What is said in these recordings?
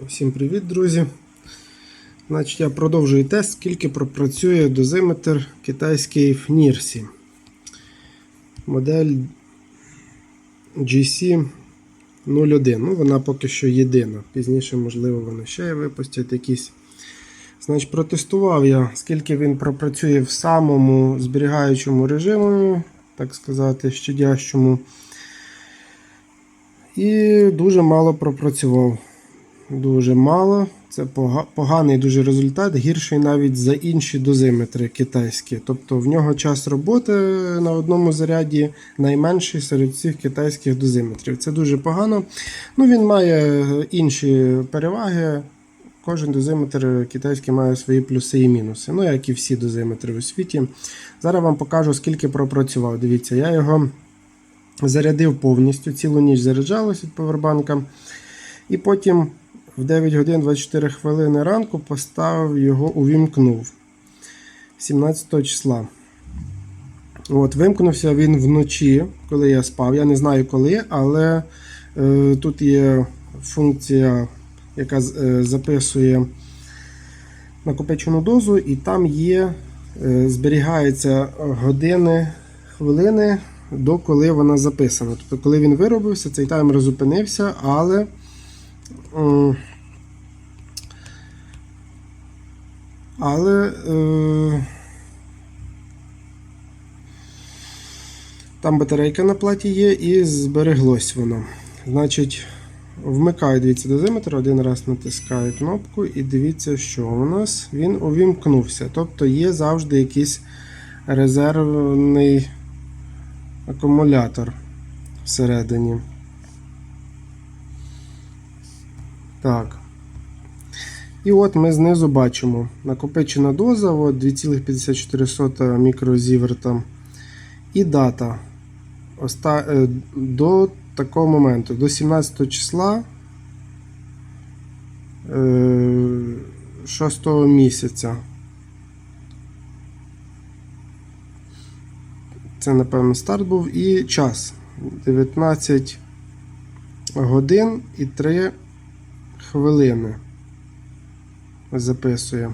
Всім привіт, друзі. Значить, я продовжую тест, скільки пропрацює дозиметр китайський в Нірсі. Модель GC 01. Ну, вона поки що єдина. Пізніше, можливо, вони ще випустять якісь. Значить, протестував я, скільки він пропрацює в самому зберігаючому режимі, так сказати, щадящому. І дуже мало пропрацював. Дуже мало. Це поганий дуже результат, гірший навіть за інші дозиметри китайські. Тобто в нього час роботи на одному заряді найменший серед всіх китайських дозиметрів. Це дуже погано. Ну, він має інші переваги. Кожен дозиметр китайський має свої плюси і мінуси. Ну, як і всі дозиметри у світі. Зараз вам покажу, скільки пропрацював. Дивіться, я його зарядив повністю, цілу ніч заряджалось від повербанка. І потім в 9 годин 24 хвилини ранку поставив його, увімкнув 17 числа. От, Вимкнувся він вночі, коли я спав. Я не знаю коли, але е, тут є функція, яка е, записує накопичену дозу, і там є, е, зберігається години, хвилини до коли вона записана. Тобто, коли він виробився, цей таймер зупинився, але. Але е, там батарейка на платі є і збереглось воно. Значить, вмикаю, дивіться, дозиметр, один раз натискаю кнопку і дивіться, що у нас він увімкнувся. Тобто є завжди якийсь резервний акумулятор всередині. Так. І от ми знизу бачимо накопичена доза от 2,54 мікрозіверта. І дата Оста... е, до такого моменту, до 17 числа е, 6 місяця. Це, напевно, старт був. І час 19 годин і 3 хвилини. Записує.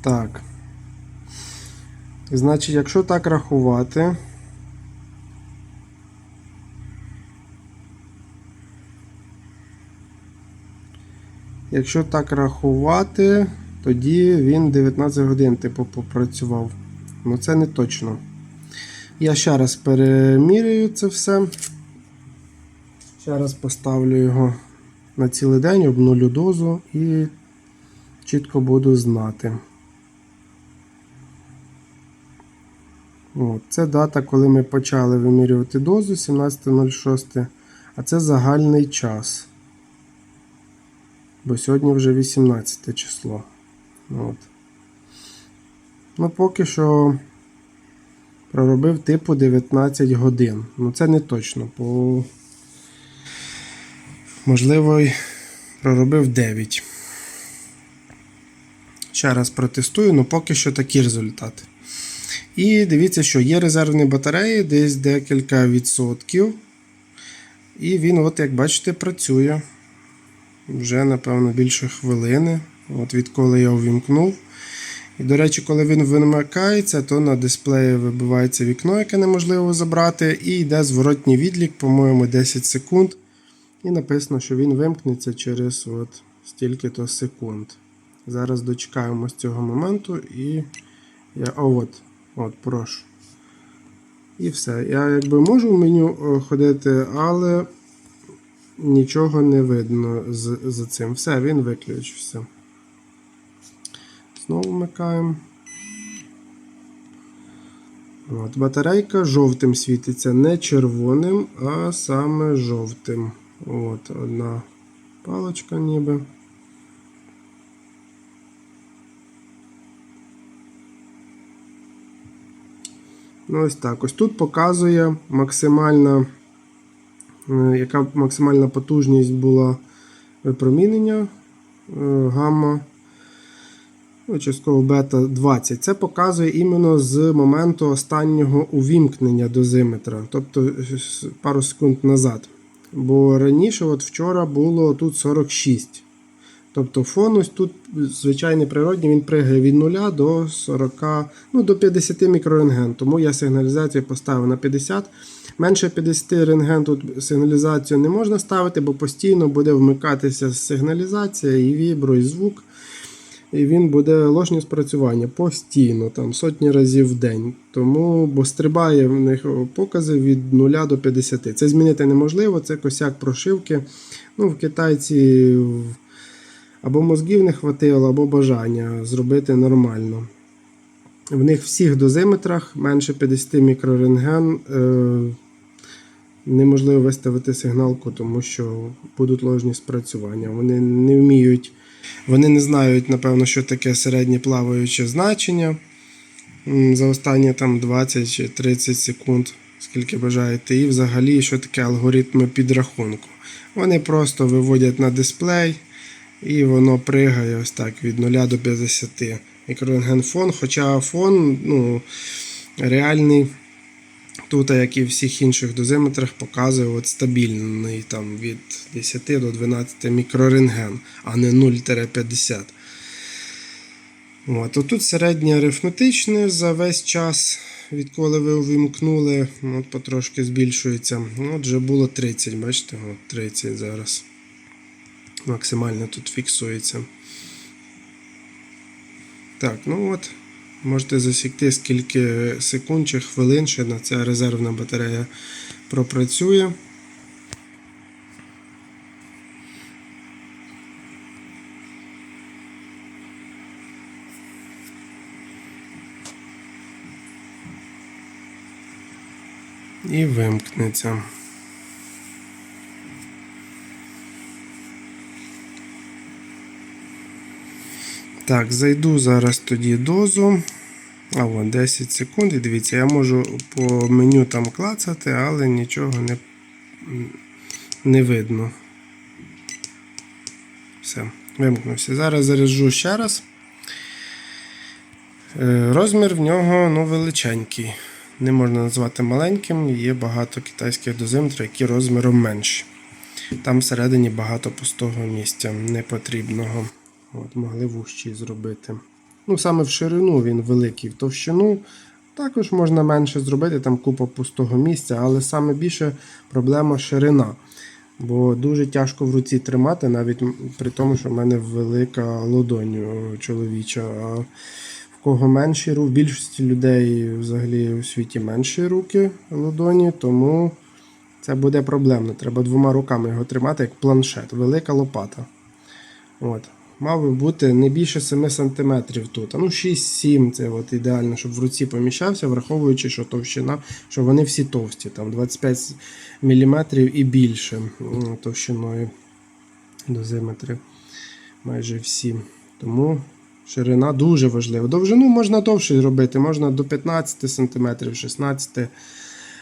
Так. Значить, якщо так рахувати. Якщо так рахувати, тоді він 19 годин типу попрацював. Ну це не точно. Я ще раз перемірюю це все. Ще раз поставлю його на цілий день, обнулю дозу і чітко буду знати. От, це дата, коли ми почали вимірювати дозу 17.06, а це загальний час. Бо сьогодні вже 18 число. От. Ну, поки що проробив типу 19 годин. Ну, це не точно, бо можливо проробив 9. Ще раз протестую, але поки що такі результати. І дивіться, що є резервні батареї, десь декілька відсотків. І він, от, як бачите, працює. Вже, напевно, більше хвилини. От відколи я увімкнув. І, до речі, коли він вимикається, то на дисплеї вибивається вікно, яке неможливо забрати, і йде зворотній відлік, по-моєму, 10 секунд. І написано, що він вимкнеться через от стільки-то секунд. Зараз дочекаємо з цього моменту і я. О, от, от, прошу. І все. Я якби можу в меню ходити, але нічого не видно за цим. Все, він виключився. Знову вмикаємо. От, батарейка жовтим світиться, не червоним, а саме жовтим. От, одна паличка ніби. Ну, ось так. Ось тут показує максимальна, е, яка максимальна потужність була випромінення е, гамма. Ну, частково бета 20. Це показує іменно з моменту останнього увімкнення дозиметра, тобто пару секунд назад. Бо раніше, от вчора, було тут 46. Тобто фон ось тут звичайний природній, він пригає від 0 до 40, ну до 50 мікрорентген. Тому я сигналізацію поставив на 50. Менше 50 рентген тут сигналізацію не можна ставити, бо постійно буде вмикатися сигналізація, і вібро, і звук. І він буде ложні спрацювання постійно, там сотні разів в день. Тому, бо стрибає в них покази від 0 до 50. Це змінити неможливо, це косяк прошивки. Ну, в китайці або мозгів не хватило, або бажання зробити нормально. В них всіх дозиметрах менше 50 мікрорентген е, неможливо виставити сигналку, тому що будуть ложні спрацювання. Вони не вміють, вони не знають, напевно, що таке середнє плаваюче значення за останні там 20 чи 30 секунд, скільки бажаєте, і взагалі, що таке алгоритми підрахунку. Вони просто виводять на дисплей. І воно пригає ось так від 0 до 50 мікрорентген фон. Хоча фон ну, реальний, тут, як і в всіх інших дозиметрах, показує от стабільний там, від 10 до 12 мікрорентген, а не 0-50. От, отут середнє арифметичне за весь час, відколи ви увімкнули, от потрошки збільшується. От вже було 30, бачите, от 30 зараз максимально тут фіксується. Так, ну от. Можете засікти, скільки секунд чи хвилин ще на ця резервна батарея пропрацює. І вимкнеться. Так, зайду зараз тоді дозу. А от 10 секунд. І дивіться, я можу по меню там клацати, але нічого не, не видно. Все, вимкнувся. Зараз заряджу ще раз. Е, Розмір в нього ну, величенький. Не можна назвати маленьким, є багато китайських дозиметрів, які розміром менші. Там всередині багато пустого місця непотрібного. От, могли вущий зробити. Ну, саме в ширину він великий, в товщину також можна менше зробити, там купа пустого місця, але саме більше проблема ширина. Бо дуже тяжко в руці тримати, навіть при тому, що в мене велика ладонь о, чоловіча. А в кого менші руки, в більшості людей взагалі у світі менші руки ладоні, тому це буде проблемно. Треба двома руками його тримати, як планшет, велика лопата. От. Мав би бути не більше 7 см тут. А ну 6-7 це от ідеально, щоб в руці поміщався, враховуючи, що товщина, що вони всі товсті, там 25 мм і більше товщиною дозиметри. Майже всі. Тому ширина дуже важлива. Довжину можна довше робити, можна до 15 см, 16 см.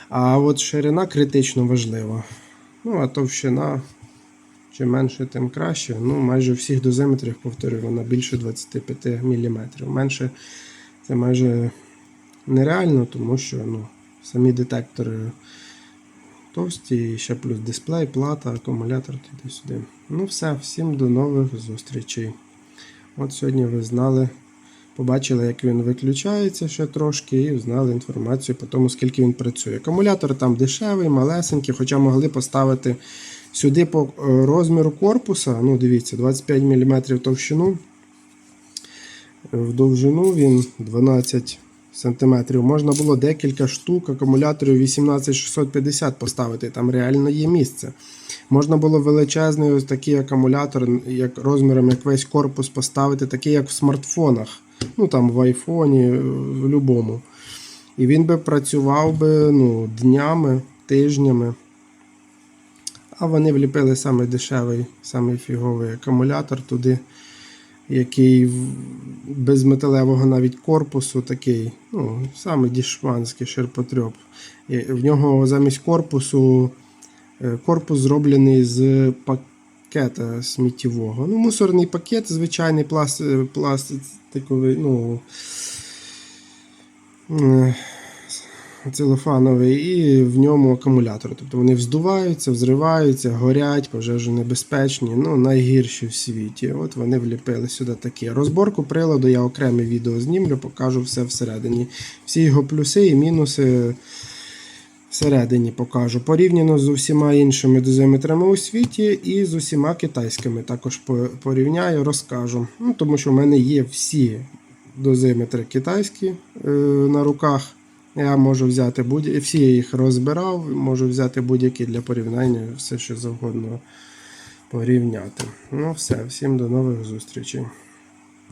А от ширина критично важлива. Ну, а товщина. Чим менше, тим краще. Ну, майже у всіх дозиметрах, повторюю, вона більше 25 мм. Менше це майже нереально, тому що ну, самі детектори товсті, ще плюс дисплей, плата, акумулятор туди-сюди. Ну все, всім до нових зустрічей. От сьогодні ви знали, побачили, як він виключається ще трошки, і знали інформацію по тому, скільки він працює. Акумулятор там дешевий, малесенький, хоча могли поставити сюди по е, розміру корпуса. Ну, дивіться, 25 мм товщину. В довжину він 12 см. Можна було декілька штук акумуляторів 18650 поставити, там реально є місце. Можна було величезний ось такий акумулятор, як розміром як весь корпус поставити, такий як в смартфонах. Ну там в айфоні, в будь-якому. І він би працював би ну, днями, тижнями. А вони вліпили саме дешевий, саме фіговий акумулятор туди, який без металевого навіть корпусу такий, ну, саме дішманський ширпотреб. І В нього замість корпусу е, корпус зроблений з пакета сміттєвого. Ну, мусорний пакет, звичайний пласт, пластиковий, ну. Целофановий, і в ньому акумулятор. Тобто вони вздуваються, взриваються, горять, пожежонебезпечні, ну найгірші в світі. От вони вліпили сюди такі. Розборку приладу я окреме відео знімлю, покажу все всередині. Всі його плюси і мінуси всередині покажу. Порівняно з усіма іншими дозиметрами у світі і з усіма китайськими. Також порівняю, розкажу. Ну, тому що в мене є всі дозиметри китайські е, на руках. Я можу взяти будь всі я їх розбирав, можу взяти будь-які для порівняння, все що завгодно порівняти. Ну все, всім до нових зустрічей.